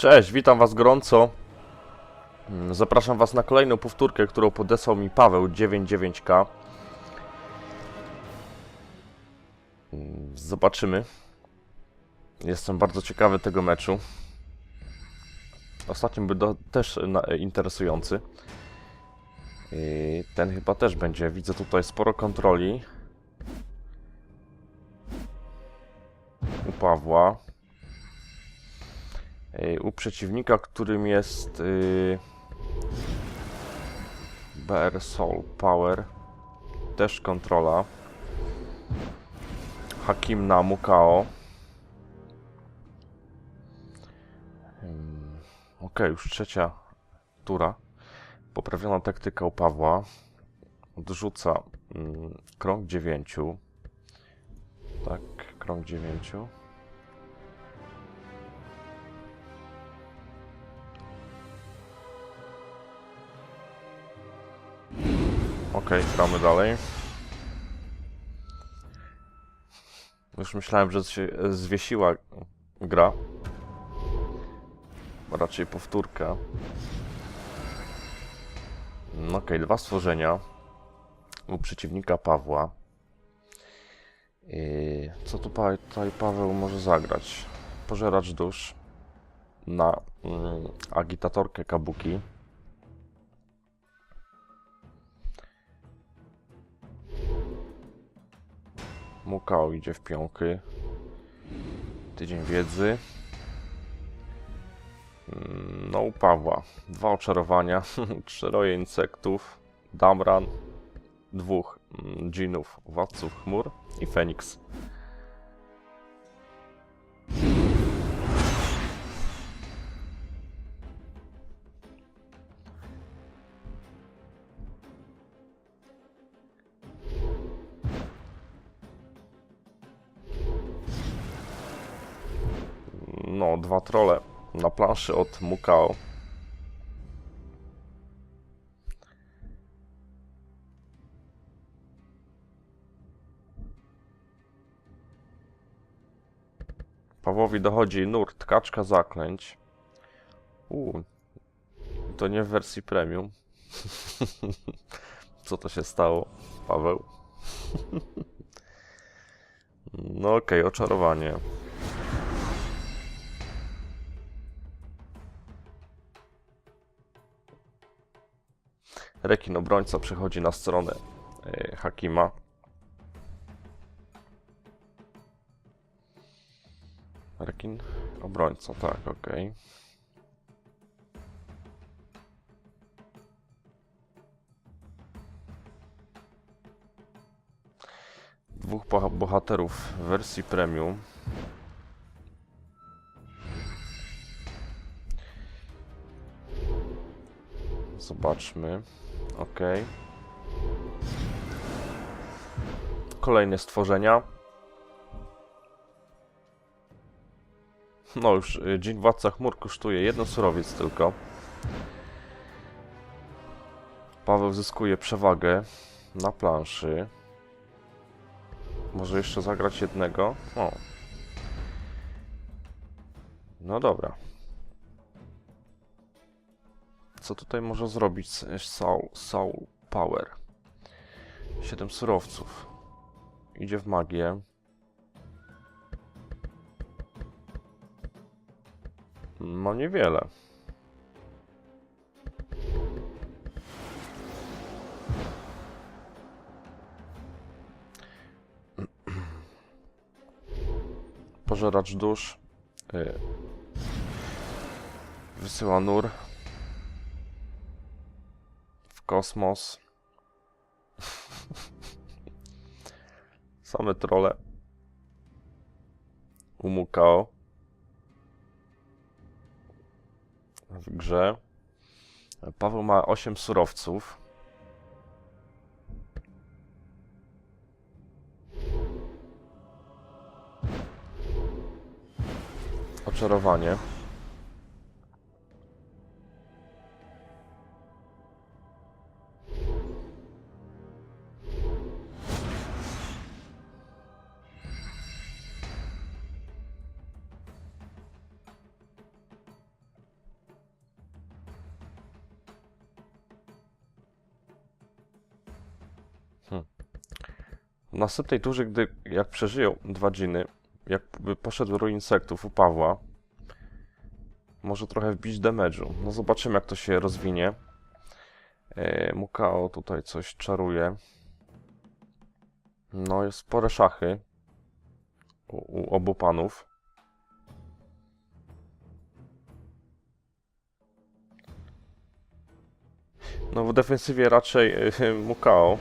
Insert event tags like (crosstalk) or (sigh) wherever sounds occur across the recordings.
Cześć, witam was gorąco. Mm, Zapraszam was na kolejną powtórkę, którą podesłał mi Paweł 99K. Zobaczymy. Jestem bardzo ciekawy tego meczu. Ostatni był też na, interesujący. I ten chyba też będzie. Widzę tutaj sporo kontroli. U Pawła. Ej, U przeciwnika, którym jest yy, BR Soul Power, też kontrola. Hakim na Mukao. Ok, już trzecia tura. Poprawiona taktyka u Pawła. Odrzuca mm, krąg 9. Tak, krąg 9. Okej, gramy dalej. Już myślałem, że się zwiesiła gra. Raczej powtórka. No Okej, dwa stworzenia. U przeciwnika Pawła. Co tu pa- tutaj Paweł może zagrać? Pożeracz dusz na mm, agitatorkę Kabuki. Mukao idzie w pionky. Tydzień wiedzy. Mm, No u Pawła. Dwa oczarowania, (laughs) czteroje insektów, Damran, dwóch mm, dżinów, władców chmur i Feniks. Dwa trole na planszy od Mukao. Pawłowi dochodzi nurt, kaczka zaklęć. Uuu, to nie w wersji premium. (laughs) Co to się stało, Paweł? (laughs) no okej, oczarowanie. Rekin obrońca przechodzi na stronę e, Hakima. Rekin obrońca, tak, okej. Dwóch boha- bohaterów w wersji premium. Zobaczmy. Ok. Kolejne stworzenia. No już y, Dzień Władca Chmur kosztuje jeden surowiec tylko. Paweł zyskuje przewagę na planszy. Może jeszcze zagrać jednego? O. No dobra. Co tutaj może zrobić Soul, Soul Power? 7 surowców. Idzie w magię. No niewiele. Pożeracz dusz. Y, Wysyła nur kosmos. Same trole. Umukao. W grze. Paweł ma 8 surowców. Oczarowanie. W następnej turze, gdy jak przeżyją dwa dżiny, jakby poszedł do insektów u Pawła, może trochę wbić damage'u. No zobaczymy jak to się rozwinie. E, Mukao tutaj coś czaruje. No jest spore szachy u, u obu panów. No w defensywie raczej e, Mukao.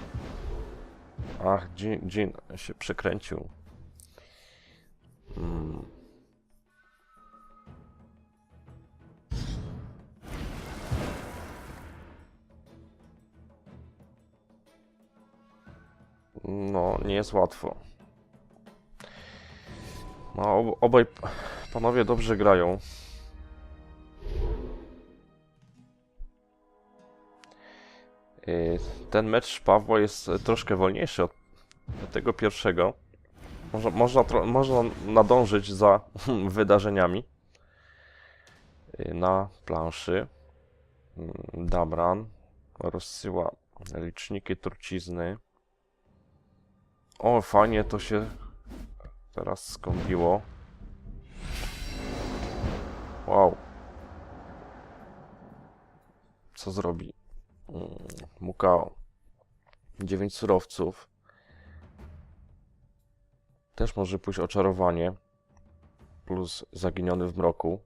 Ach, Jin, Jin się przekręcił. Mm. No, nie jest łatwo. No, ob obaj panowie dobrze grają. Y, Ten mecz Pawła jest e, troszkę wolniejszy od tego pierwszego. Można, można, można nadążyć za (laughs) wydarzeniami y, na planszy. Mm, Damran rozsyła liczniki trucizny. O, fajnie to się teraz skąpiło. Wow. Co zrobi? Mm, Mukao. 9 surowców. Też może pójść oczarowanie. Plus zaginiony w mroku.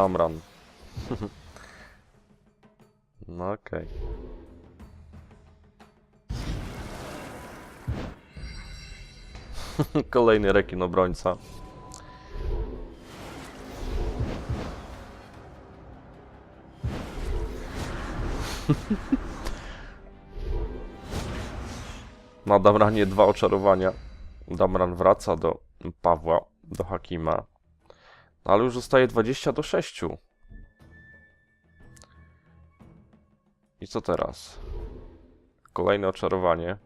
Damran. (laughs) No okej. (laughs) Kolejny rekin obrońca. (laughs) Na Damranie dwa oczarowania. Damran wraca do Pawła, do Hakima. Ale już zostaje 20 do 6. I co teraz? Kolejne oczarowanie.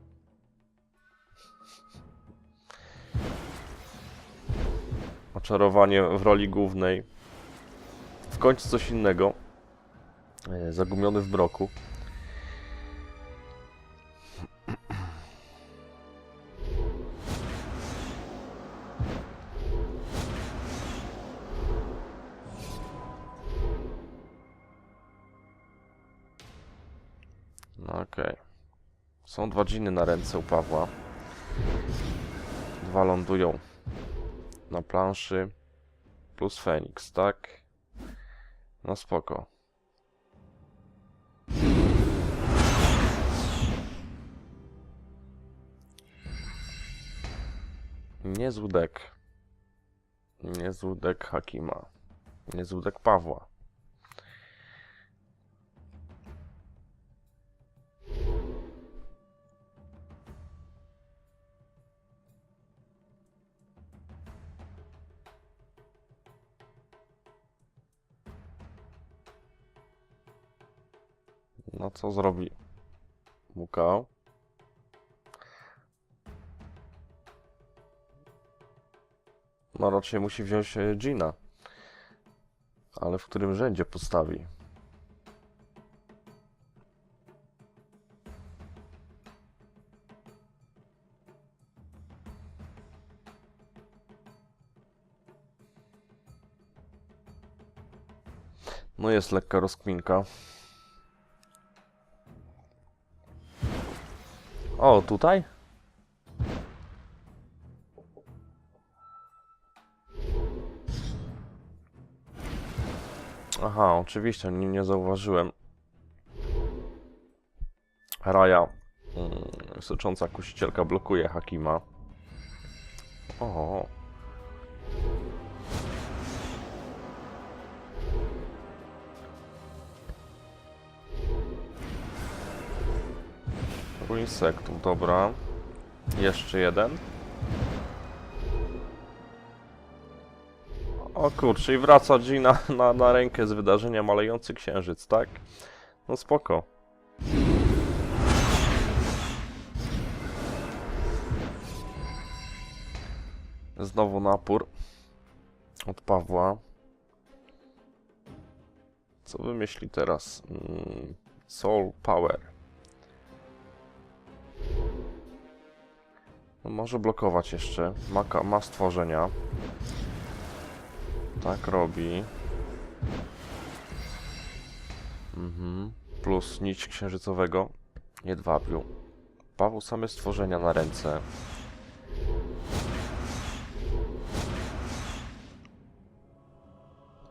Oczarowanie w roli głównej. W końcu coś innego. E, Zagumiony w mroku. No okej. Są dwa dżiny na ręce u Pawła. Dwa lądują na planszy. Plus Feniks, tak? No spoko. Niezły dek. Niezły dek Hakima. Niezły dek Pawła. Co zrobi Mukao? No raczej musi wziąć e, Gina. Ale w którym rzędzie postawi? No jest lekka rozkminka. O, tutaj? Aha, oczywiście, nie, nie zauważyłem. Raja, mm, sycząca kusicielka, blokuje Hakima. O. Insektów, dobra. Jeszcze jeden. O kurczę, i wraca G na, na, na rękę z wydarzenia Malejący Księżyc, tak? No spoko. Znowu napór od Pawła. Co wymyśli teraz? Mm, Soul Power. No może blokować jeszcze. Ma, ma stworzenia. Tak robi. Mhm. Plus nić księżycowego jedwabiu. Paweł same stworzenia na ręce.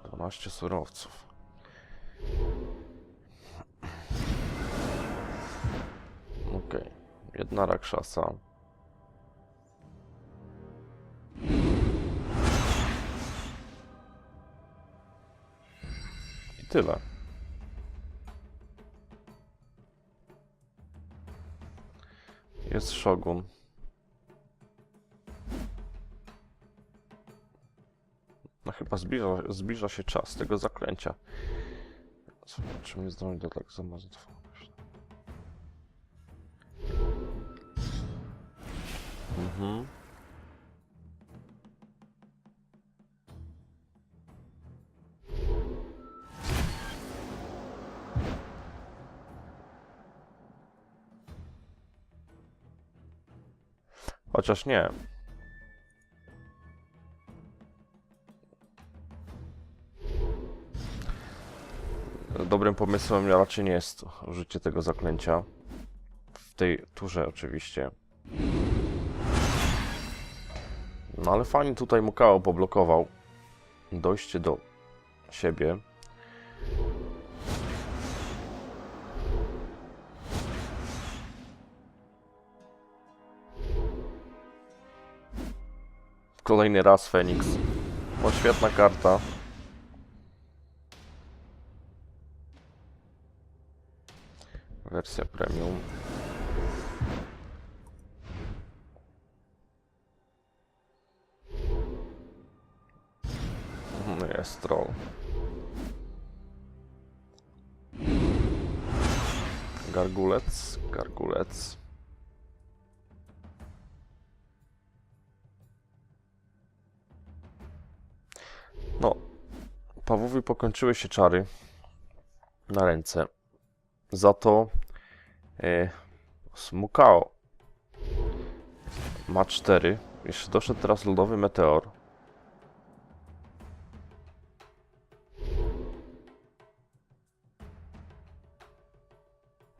Dwanaście surowców. Okej. Jedna rakszasa. Tyle. Jest Shogun. No chyba zbliża, zbliża się czas tego zaklęcia. Czy mnie zdąży tak zamazać? Mhm. Chociaż nie. Dobrym pomysłem raczej nie jest użycie tego zaklęcia. W tej turze oczywiście. No ale fajnie tutaj Mukao poblokował dojście do siebie. Kolejny raz Feniks. O, świetna karta. Wersja premium. No jest troll. Gargulec, gargulec. Pawłowi pokończyły się czary na ręce. Za to e, Smukao ma 4. Jeszcze doszedł teraz lodowy meteor.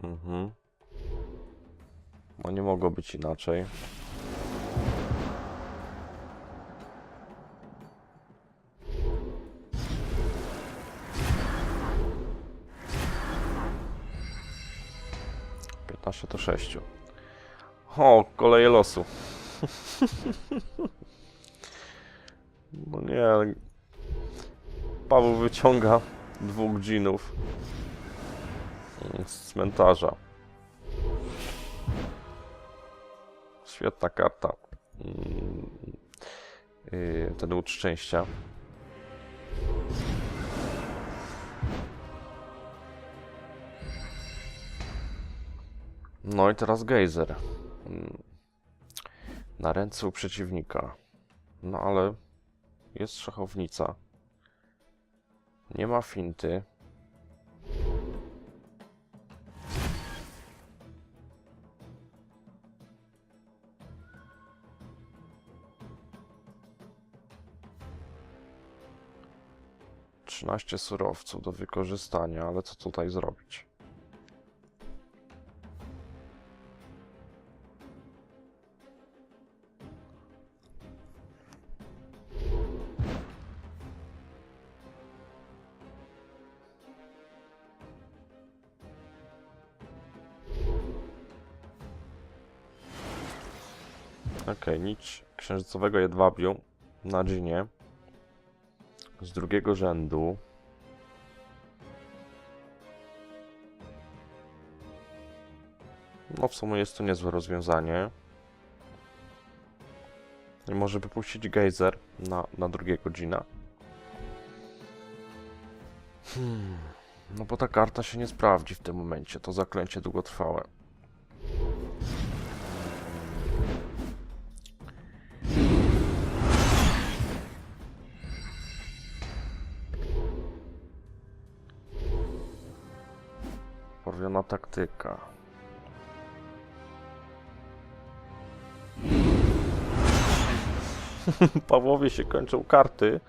Mhm. No nie mogło być inaczej. Sześciu. O, koleje losu. (laughs) No nie, Paweł wyciąga dwóch dżinów z cmentarza. Świetna karta. Mm, yy, Ten łód szczęścia. No i teraz gejzer. Mm, Na ręce u przeciwnika. No ale jest szachownica. Nie ma finty. Trzynaście surowców do wykorzystania, ale co tutaj zrobić? Okej, nić księżycowego jedwabiu na dżinie. Z drugiego rzędu. No w sumie jest to niezłe rozwiązanie. I może wypuścić gejzer na, na drugiego dżina. Hmm. No bo ta karta się nie sprawdzi w tym momencie. To zaklęcie długotrwałe. Porwiona taktyka. (laughs) Pawłowie się kończą karty.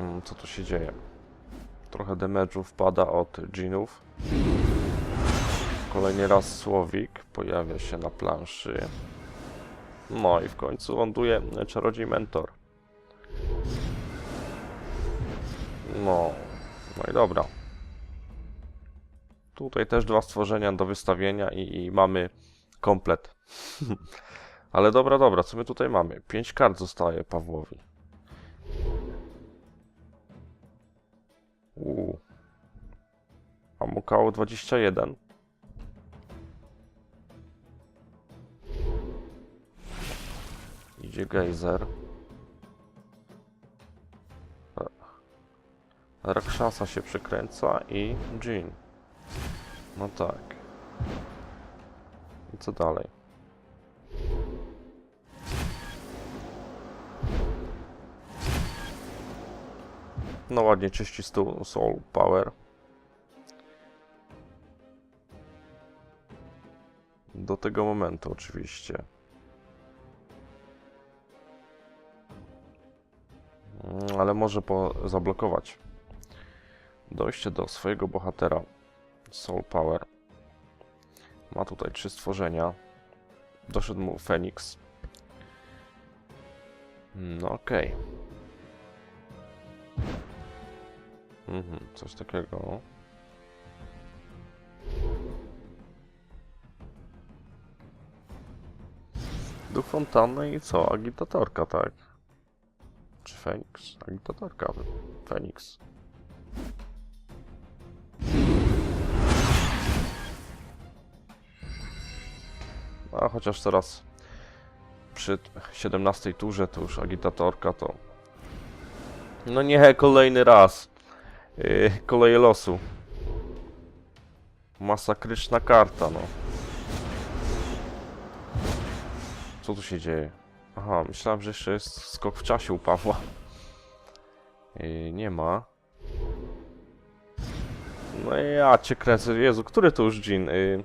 Mm, Co tu się dzieje? Trochę damage'u wpada od dżinów. Kolejny raz Słowik pojawia się na planszy. No i w końcu ląduje czarodziej mentor. No, no i dobra. Tutaj też dwa stworzenia do wystawienia i, i mamy komplet. (laughs) Ale dobra, dobra, co my tutaj mamy? Pięć kart zostaje Pawłowi. Uuu. A mu koło 21. Idzie gejzer. Rakshasa się przekręca i Jean. No tak. I co dalej? No ładnie czyści stół Soul Power. Do tego momentu oczywiście. Ale może po zablokować dojście do swojego bohatera Soul Power. Ma tutaj trzy stworzenia. Doszedł mu Feniks. No okej. Mhm, coś takiego. Duch fontanny i co? Agitatorka, tak? Czy Feniks? Agitatorka. Feniks. A chociaż teraz przy 17 turze to już agitatorka to. No nie, kolejny raz. Yy, koleje losu. Masakryczna karta, no. Co tu się dzieje? Aha, myślałem, że jeszcze jest skok w czasie u Pawła. Yy, nie ma. No ja cię kręcę. Jezu, który to już dżin? Yy,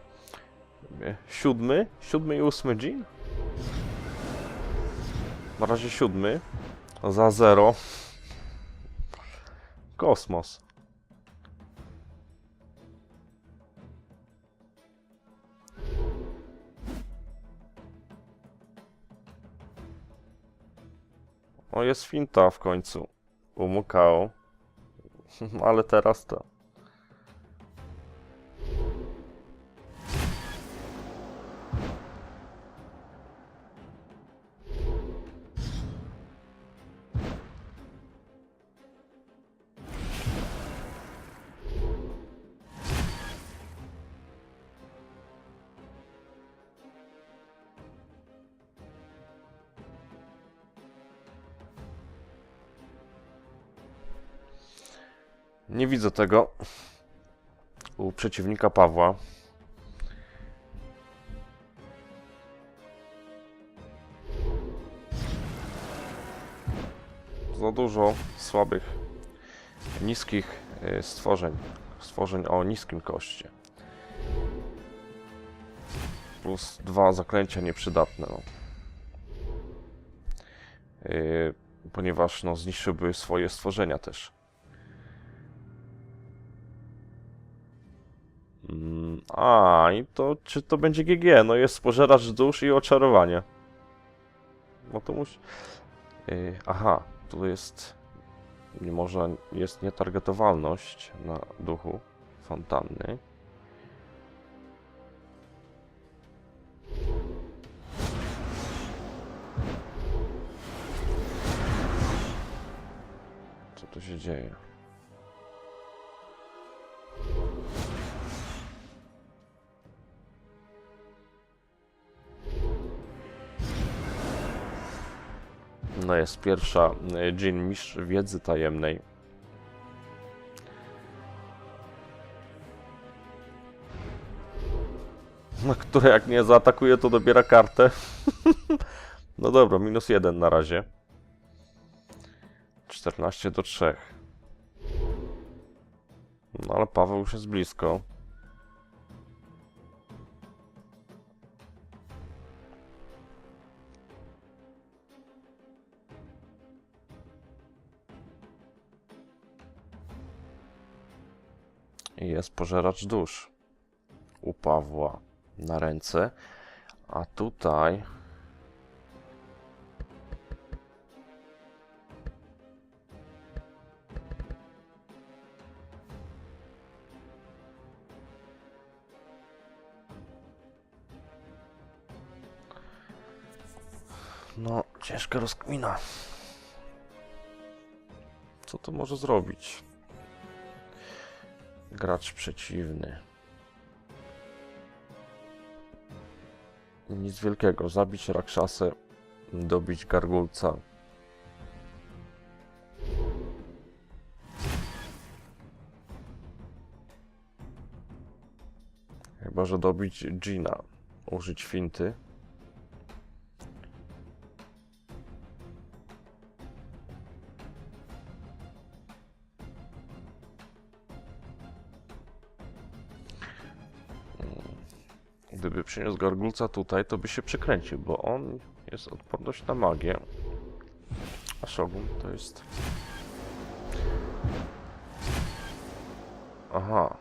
siódmy? Siódmy i ósmy dżin? Na razie siódmy. Za zero. Kosmos. O, jest finta w końcu. Umukał. (laughs) Ale teraz to. Widzę tego u przeciwnika Pawła. Za dużo słabych, niskich y, stworzeń. Stworzeń o niskim koszcie. Plus dwa zaklęcia nieprzydatne. No. Y, ponieważ no, zniszczyłby swoje stworzenia też. A, i to czy to będzie GG? No jest pożeracz dusz i oczarowanie. No to musi... Yy, aha, tu jest... Mimo, że jest nietargetowalność na duchu fontanny. Co tu się dzieje? No jest pierwsza Dżin, mistrz wiedzy tajemnej. No, które jak nie zaatakuje, to dobiera kartę. (laughs) no dobra, minus jeden na razie. 14 do 3. No ale Paweł już jest blisko. Jest pożeracz dusz u Pawła na ręce. A tutaj No, ciężka rozkmina. Co to może zrobić? Gracz przeciwny. Nic wielkiego. Zabić Rakshasę, dobić Gargulca. Chyba, że dobić Gina. Użyć finty. Przyniósł gargulca tutaj, to by się przekręcił, bo on jest odporność na magię. A Shogun to jest... Aha.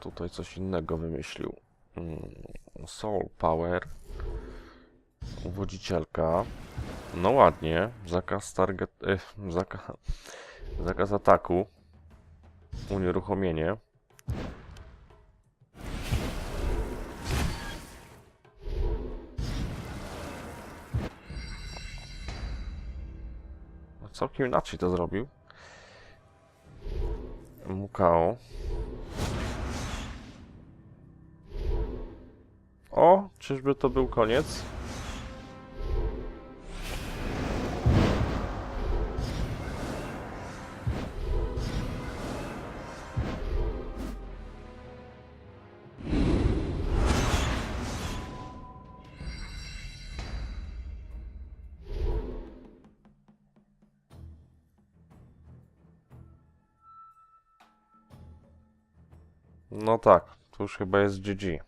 Tutaj coś innego wymyślił. Mm, Soul Power. Uwodzicielka. No ładnie. Zakaz target... (laughs) Zaka, zakaz ataku. Unieruchomienie. Całkiem inaczej to zrobił. Mukao. O, czyżby to był koniec? No tak, to już chyba jest GG.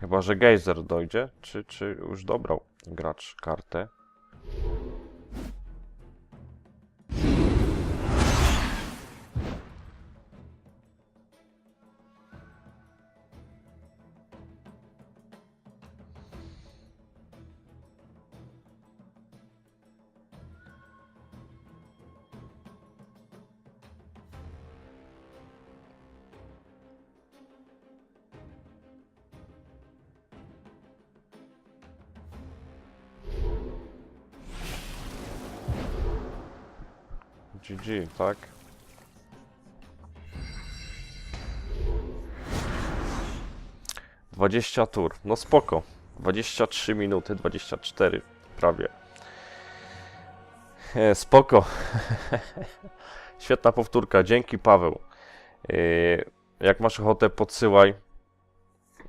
Chyba, że Geyser dojdzie, czy, czy już dobrał gracz kartę. GG, tak? Dwadzieścia tur, no spoko. 23 minuty, 24 prawie. E, spoko. (laughs) Świetna powtórka, dzięki Paweł. E, jak masz ochotę, podsyłaj.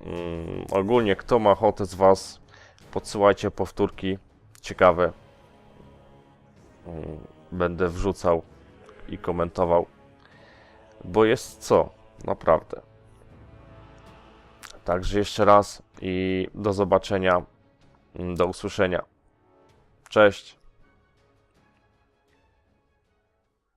Mm, ogólnie, kto ma ochotę z Was, podsyłajcie powtórki ciekawe. Mm, będę wrzucał i komentował, bo jest co, naprawdę. Także jeszcze raz i do zobaczenia, do usłyszenia. Cześć.